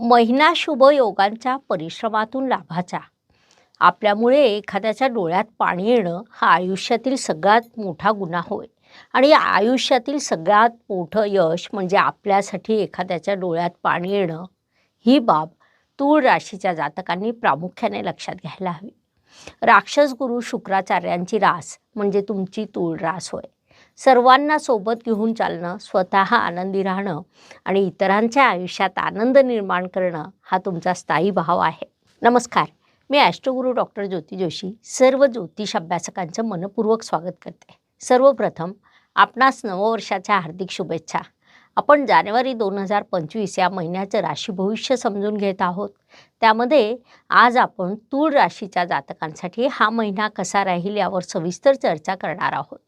महिना शुभयोगांच्या परिश्रमातून लाभाचा. आपल्यामुळे एखाद्याच्या डोळ्यात पाणी येणं हा आयुष्यातील सगळ्यात मोठा गुन्हा होय. आणि आयुष्यातील सगळ्यात मोठं यश म्हणजे आपल्यासाठी एखाद्याच्या डोळ्यात पाणी येणं ही बाब तूळ राशीच्या जातकांनी प्रामुख्याने लक्षात घ्यायला हवी. राक्षस गुरु शुक्राचार्यांची रास म्हणजे तुमची तूळ रास होय. सर्वांना सोबत घेऊन चालणं स्वतः आनंदी राहणं आणि इतरांच्या आयुष्यात आनंद निर्माण करणं हा तुमचा स्थायी भाव आहे. नमस्कार. मी ॲस्ट्रोगुरू डॉक्टर ज्योती जोशी सर्व ज्योतिष अभ्यासकांचं मनपूर्वक स्वागत करते. सर्वप्रथम आपणास नववर्षाच्या हार्दिक शुभेच्छा. आपण जानेवारी दोन हजार पंचवीस या महिन्याचं राशी भविष्य समजून घेत आहोत. त्यामध्ये आज आपण तूळ राशीच्या जातकांसाठी हा महिना कसा राहील यावर सविस्तर चर्चा करणार आहोत.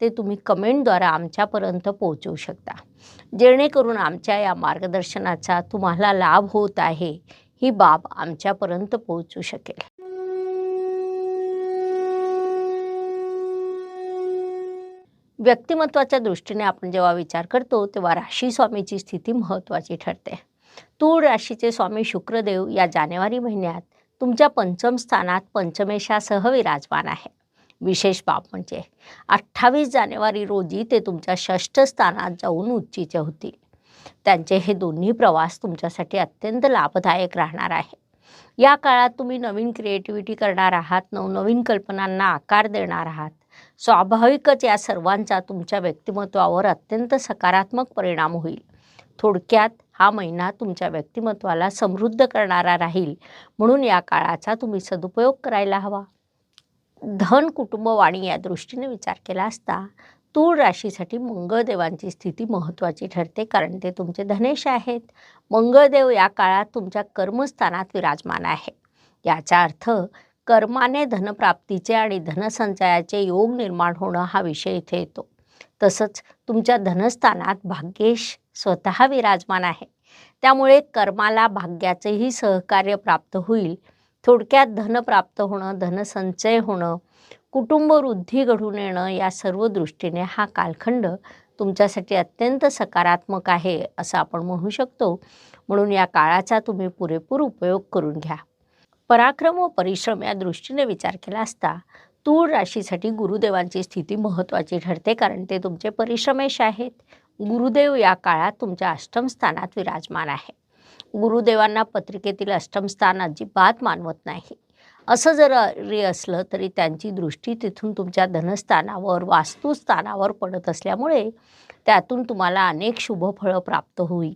ते तुम्ही कमेंटद्वारे आमच्यापर्यंत पोहोचवू शकता. जेणेकरून आमच्या या मार्गदर्शनाचा तुम्हाला लाभ होत आहे ही बाब आमच्यापर्यंत पोहोचू शकेल. व्यक्तिमत्वाच्या दृष्टीने आपण जेव्हा विचार करतो तेव्हा राशी स्वामीची स्थिती महत्त्वाची ठरते. तूळ राशीचे स्वामी शुक्रदेव या जानेवारी महिन्यात तुमच्या पंचम स्थानात पंचमेशासह विराजमान आहे विशेष बाब म्हणजे अठ्ठावीस जानेवारी रोजी ते तुमच्या षष्ठ स्थानात जाऊन उच्चीचे होतील. त्यांचे हे दोन्ही प्रवास तुमच्यासाठी अत्यंत लाभदायक राहणार आहे. या काळात तुम्ही नवीन क्रिएटिव्हिटी करणार आहात नवनवीन कल्पनांना आकार देणार आहात. स्वाभाविकच या सर्वांचा तुमच्या व्यक्तिमत्वावर अत्यंत सकारात्मक परिणाम होईल. थोडक्यात हा महिना तुमच्या व्यक्तिमत्वाला समृद्ध करणारा राहील म्हणून या काळाचा तुम्ही सदुपयोग करायला हवा. धन कुटुंबवाणी या दृष्टीने विचार केला असता तूळ राशीसाठी मंगळदेवांची स्थिती महत्त्वाची ठरते कारण ते तुमचे धनेश आहेत. मंगळदेव या काळात तुमच्या कर्मस्थानात विराजमान आहे. याचा अर्थ कर्माने धनप्राप्तीचे आणि धनसंचयाचे योग निर्माण होणं हा विषय इथे येतो. तसंच तुमच्या धनस्थानात भाग्येश स्वतः विराजमान आहे. त्यामुळे कर्माला भाग्याचेही सहकार्य प्राप्त होईल. थोडक्यात धन प्राप्त होणं धनसंचय होणं कुटुंब वृद्धी घडून येणं या सर्व दृष्टीने हा कालखंड तुमच्यासाठी अत्यंत सकारात्मक आहे असं आपण म्हणू शकतो. म्हणून या काळाचा तुम्ही पुरेपूर उपयोग करून घ्या. पराक्रम व परिश्रम या दृष्टीने विचार केला असता तूळ राशीसाठी गुरुदेवांची स्थिती महत्त्वाची ठरते कारण ते तुमचे परिश्रमेश आहेत. गुरुदेव या काळात तुमच्या अष्टमस्थानात विराजमान आहे गुरुदेवांना पत्रिकेतील अष्टमस्थान अजिबात मानवत नाही. असं जरी असलं तरी त्यांची दृष्टी तिथून तुमच्या धनस्थानावर वास्तुस्थानावर पडत असल्यामुळे त्यातून तुम्हाला अनेक शुभफळं प्राप्त होईल.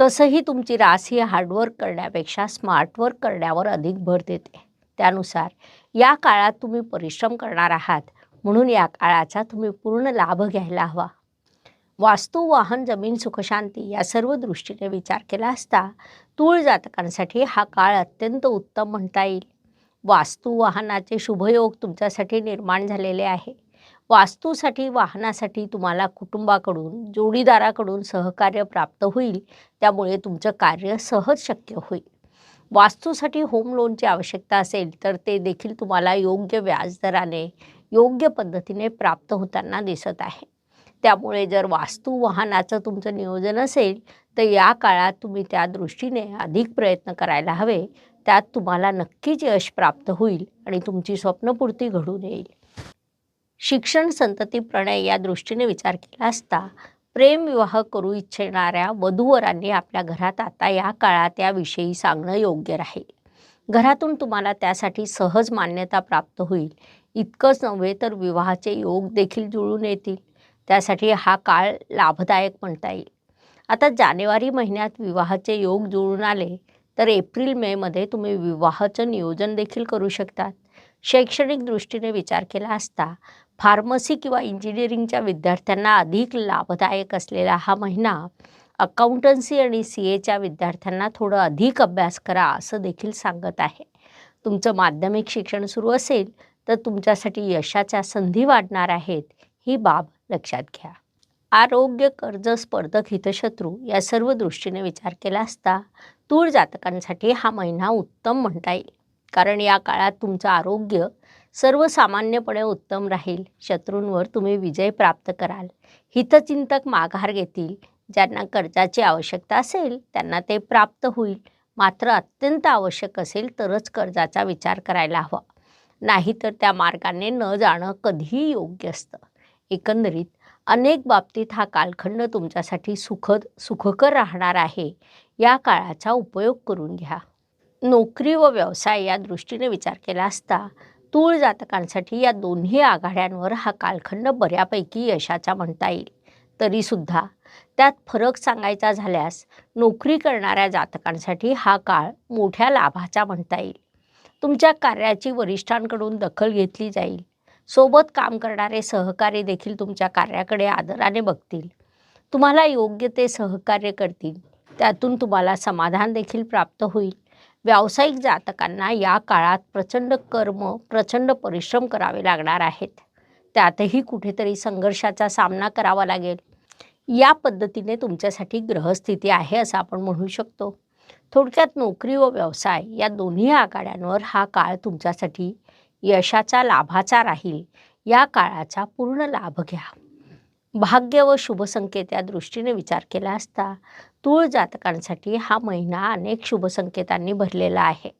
तसंही तुमची रास ही हार्डवर्क करण्यापेक्षा स्मार्टवर्क करण्यावर अधिक भर देते. त्यानुसार या काळात तुम्ही परिश्रम करणार आहात म्हणून या काळाचा तुम्ही पूर्ण लाभ घ्यायला हवा. वास्तू वाहन जमीन सुखशांती या सर्व दृष्टीने विचार केला असता तूळ जातकांसाठी हा काळ अत्यंत उत्तम म्हणता येईल. वास्तू वाहनाचे शुभयोग तुमच्यासाठी निर्माण झालेले आहे. वास्तूसाठी वाहनासाठी तुम्हाला कुटुंबाकडून जोडीदाराकडून सहकार्य प्राप्त होईल त्यामुळे तुमचं कार्य सहज शक्य होईल. वास्तूसाठी होम लोनची आवश्यकता असेल तर ते देखील तुम्हाला योग्य व्याजदराने योग्य पद्धतीने प्राप्त होताना दिसत आहे. त्यामुळे जर वास्तू वाहनाचं तुमचं नियोजन असेल तर या काळात तुम्ही त्या दृष्टीने अधिक प्रयत्न करायला हवे. त्यात तुम्हाला नक्कीच यश प्राप्त होईल आणि तुमची स्वप्नपूर्ती घडून येईल. शिक्षण संतती प्रणय या दृष्टीने विचार केला असता प्रेम विवाह करू इच्छिणाऱ्या वधूवरांनी आपल्या घरात आता या काळात याविषयी सांगणं योग्य राहील. घरातून तुम्हाला त्यासाठी सहज मान्यता प्राप्त होईल. इतकंच नव्हे तर विवाहाचे योग देखील जुळून येतील. त्यासाठी हा काळ लाभदायक म्हणता येईल. आता जानेवारी महिन्यात विवाहाचे योग जुळून आले तर एप्रिल मेमध्ये तुम्ही विवाहाचं नियोजन देखील करू शकतात. शैक्षणिक दृष्टीने विचार केला असता फार्मसी किंवा इंजिनिअरिंगच्या विद्यार्थ्यांना अधिक लाभदायक असलेला हा महिना अकाउंटन्सी आणि सी एच्या विद्यार्थ्यांना थोडं अधिक अभ्यास करा असं देखील सांगत आहे. तुमचं माध्यमिक शिक्षण सुरू असेल तर तुमच्यासाठी यशाच्या संधी वाढणार आहेत ही बाब लक्षात घ्या. आरोग्य कर्ज स्पर्धक हितशत्रू या सर्व दृष्टीने विचार केला असता तूळ जातकांसाठी हा महिना उत्तम म्हणता येईल. कारण या काळात तुमचं आरोग्य सर्वसामान्यपणे उत्तम राहील. शत्रूंवर तुम्ही विजय प्राप्त कराल. हितचिंतक माघार घेतील. ज्यांना कर्जाची आवश्यकता असेल त्यांना ते प्राप्त होईल. मात्र अत्यंत आवश्यक असेल तरच कर्जाचा विचार करायला हवा. नाहीतर त्या मार्गाने न जाणं कधीही योग्य असतं. एकंदरीत अनेक बाबतीत हा कालखंड तुमच्यासाठी सुखद सुखकर राहणार आहे. या काळाचा उपयोग करून घ्या. नोकरी व व्यवसाय या दृष्टीने विचार केला असता तूळ जातकांसाठी या दोन्ही आघाड्यांवर हा कालखंड बऱ्यापैकी यशाचा म्हणता येईल. तरीसुद्धा त्यात फरक सांगायचा झाल्यास नोकरी करणाऱ्या जातकांसाठी हा काळ मोठ्या लाभाचा म्हणता येईल. तुमच्या कार्याची वरिष्ठांकडून दखल घेतली जाईल. सोबत काम करणारे सहकारी देखील तुमच्या कार्याकडे आदराने बघतील. तुम्हाला योग्य ते सहकार्य करतील. त्यातून तुम्हाला समाधान देखील प्राप्त होईल. व्यावसायिक जातकांना या काळात प्रचंड कर्म प्रचंड परिश्रम करावे लागणार आहेत. त्यातही कुठेतरी संघर्षाचा सामना करावा लागेल. या पद्धतीने तुमच्यासाठी ग्रहस्थिती आहे असं आपण म्हणू शकतो. थोडक्यात नोकरी व व्यवसाय या दोन्ही आघाड्यांवर हा काळ तुमच्यासाठी यशाचा लाभाचा राहील. या काळाचा पूर्ण लाभ घ्या. भाग्य व शुभसंकेत या दृष्टीने विचार केला असता तूळ जातकांसाठी हा महिना अनेक शुभसंकेतांनी भरलेला आहे.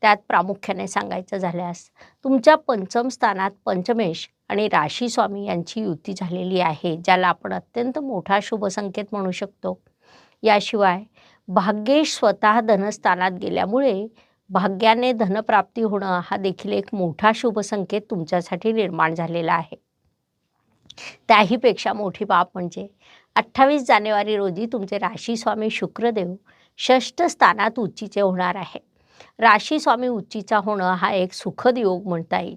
त्यात प्रामुख्याने सांगायचं झाल्यास तुमच्या पंचम स्थानात पंचमेश आणि राशी स्वामी यांची युती झालेली आहे ज्याला आपण अत्यंत मोठा शुभसंकेत म्हणू शकतो. याशिवाय भाग्येश स्वतः धनस्थानात गेल्यामुळे भाग्याने धनप्राप्ती होणं हा देखील एक मोठा शुभसंकेत तुमच्यासाठी निर्माण झालेला आहे. त्याहीपेक्षा मोठी बाब म्हणजे अठ्ठावीस जानेवारी रोजी तुमचे राशी स्वामी शुक्रदेव षष्ठ स्थानात उच्चीचे होणार आहे. राशी स्वामी उच्चीचा होणं हा एक सुखद योग म्हणता येईल.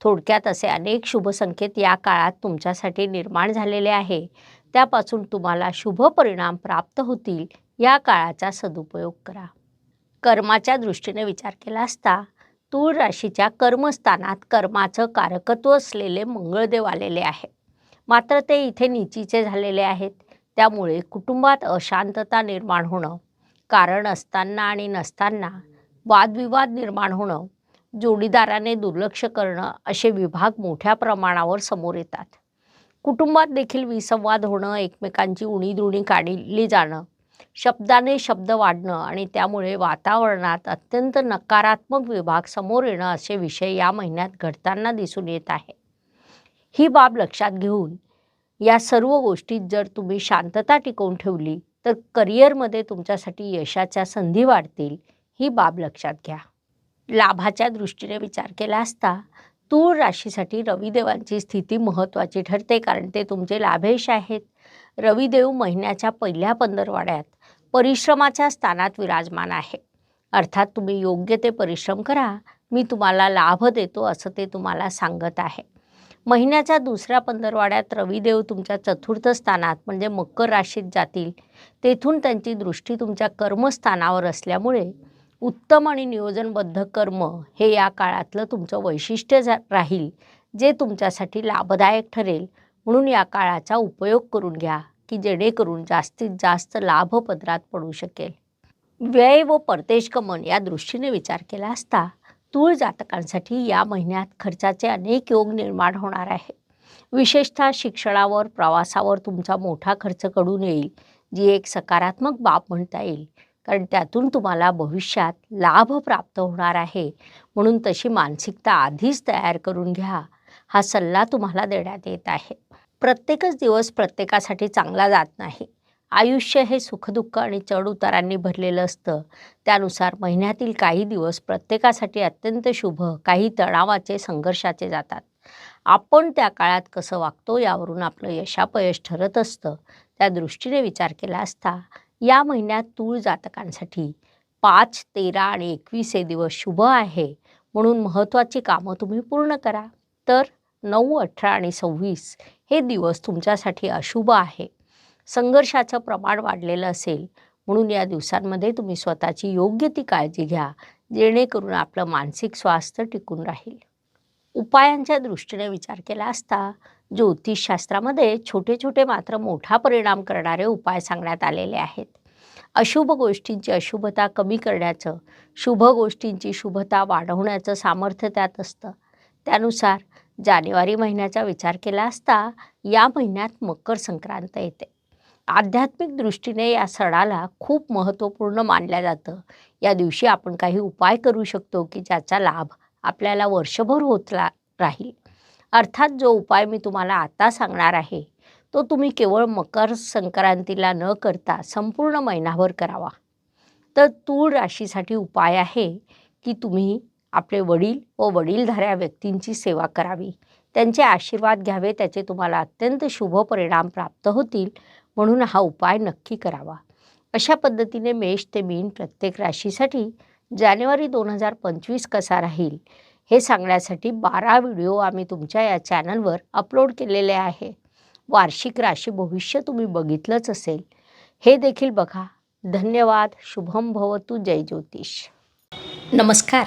थोडक्यात असे अनेक शुभसंकेत या काळात तुमच्यासाठी निर्माण झालेले आहे. त्यापासून तुम्हाला शुभ परिणाम प्राप्त होतील या काळाचा सदुपयोग करा. कर्माच्या दृष्टीने विचार केला असता तूळ राशीच्या कर्मस्थानात कर्माचं कारकत्व असलेले मंगळदेव आलेले आहे मात्र ते इथे निचीचे झालेले आहेत. त्यामुळे कुटुंबात अशांतता निर्माण होणं कारण असताना आणि नसताना वादविवाद निर्माण होणं जोडीदाराने दुर्लक्ष करणं असे विभाग मोठ्या प्रमाणावर समोर येतात. कुटुंबात देखील विसंवाद होणं एकमेकांची उणीदुणी काढली जाणं शब्दाने शब्द वाढणं आणि त्यामुळे वातावरणात अत्यंत नकारात्मक विभाग समोर येणं असे विषय या महिन्यात घडताना दिसून येत आहे. ही बाब लक्षात घेऊन या सर्व गोष्टीत जर तुम्ही शांतता टिकवून ठेवली तर करिअरमध्ये तुमच्यासाठी यशाच्या संधी वाढतील ही बाब लक्षात घ्या. लाभाच्या दृष्टीने विचार केला असता तूळ राशीसाठी रविदेवांची स्थिती महत्त्वाची ठरते कारण ते तुमचे लाभेश आहेत. रविदेव महिन्याच्या पहिल्या पंधरवाड्यात परिश्रमाच्या स्थानात विराजमान आहे. अर्थात तुम्ही योग्य ते परिश्रम करा मी तुम्हाला लाभ देतो असं ते तुम्हाला सांगत आहे. महिन्याच्या दुसऱ्या पंधरवाड्यात रविदेव तुमच्या चतुर्थ स्थानात म्हणजे मकर राशीत जातील. तेथून त्यांची दृष्टी तुमच्या कर्मस्थानावर असल्यामुळे उत्तम आणि नियोजनबद्ध कर्म हे या काळातलं तुमचं वैशिष्ट्य जा राहील जे तुमच्यासाठी लाभदायक ठरेल. म्हणून या काळाचा उपयोग करून घ्या की जेणेकरून जास्तीत जास्त लाभ पदरात पडू शकेल. व्यय व परदेश गमन या दृष्टीने विचार केला असता तूळ जातकांसाठी या महिन्यात खर्चाचे अनेक योग निर्माण होणार आहे. विशेषतः शिक्षणावर प्रवासावर तुमचा मोठा खर्च कडून येईल जी एक सकारात्मक बाब म्हणता येईल. कारण त्यातून तुम्हाला भविष्यात लाभ प्राप्त होणार आहे. म्हणून तशी मानसिकता आधीच तयार करून घ्या. हा सल्ला तुम्हाला देण्यात येत आहे. प्रत्येकच दिवस प्रत्येकासाठी चांगला जात नाही. आयुष्य हे सुखदुःख आणि चढउतारांनी भरलेलं असतं. त्यानुसार महिन्यातील काही दिवस प्रत्येकासाठी अत्यंत शुभ काही तणावाचे संघर्षाचे जातात. आपण त्या काळात कसं वागतो यावरून आपलं यशापयश ठरत असतं. त्या दृष्टीने विचार केला असता या महिन्यात तूळ जातकांसाठी पाच तेरा आणि एकवीस हे दिवस शुभ आहे. म्हणून महत्त्वाची कामं तुम्ही पूर्ण करा. तर नऊ अठरा आणि सव्वीस हे दिवस तुमच्यासाठी अशुभ आहे. संघर्षाचं प्रमाण वाढलेलं असेल म्हणून या दिवसांमध्ये तुम्ही स्वतःची योग्य ती काळजी घ्या जेणेकरून आपलं मानसिक स्वास्थ्य टिकून राहील. उपायांच्या दृष्टीने विचार केला असता ज्योतिषशास्त्रामध्ये छोटे छोटे मात्र मोठा परिणाम करणारे उपाय सांगण्यात आलेले आहेत. अशुभ गोष्टींची अशुभता कमी करण्याचं शुभ गोष्टींची शुभता वाढवण्याचं सामर्थ्य त्यात असतं. त्यानुसार जानेवारी महिन्याचा विचार केला असता या महिन्यात मकर संक्रांत येते. आध्यात्मिक दृष्टीने या सणाला खूप महत्त्वपूर्ण मानलं जातं. या दिवशी आपण काही उपाय करू शकतो की ज्याचा लाभ आपल्याला वर्षभर होत राहील. अर्थात जो उपाय मी तुम्हाला आता सांगणार आहे तो तुम्ही केवळ मकर संक्रांतीला न करता संपूर्ण महिनाभर करावा. तर तूळ राशीसाठी उपाय आहे की तुम्ही आपले वडील व वडीलधाऱ्या व्यक्तींची सेवा करावी. त्यांचे आशीर्वाद घ्यावे त्याचे तुम्हाला अत्यंत शुभ परिणाम प्राप्त होतील म्हणून हा उपाय नक्की करावा. अशा पद्धतीने मेष ते मीन प्रत्येक राशीसाठी जानेवारी दोन हजार पंचवीस कसा राहील हे सांगण्यासाठी बारा व्हिडिओ आम्ही तुमच्या या चॅनलवर अपलोड केलेले आहे. वार्षिक राशी भविष्य तुम्ही बघितलंच असेल. हे देखील बघा. धन्यवाद. शुभम भवतु. जय ज्योतिष. नमस्कार.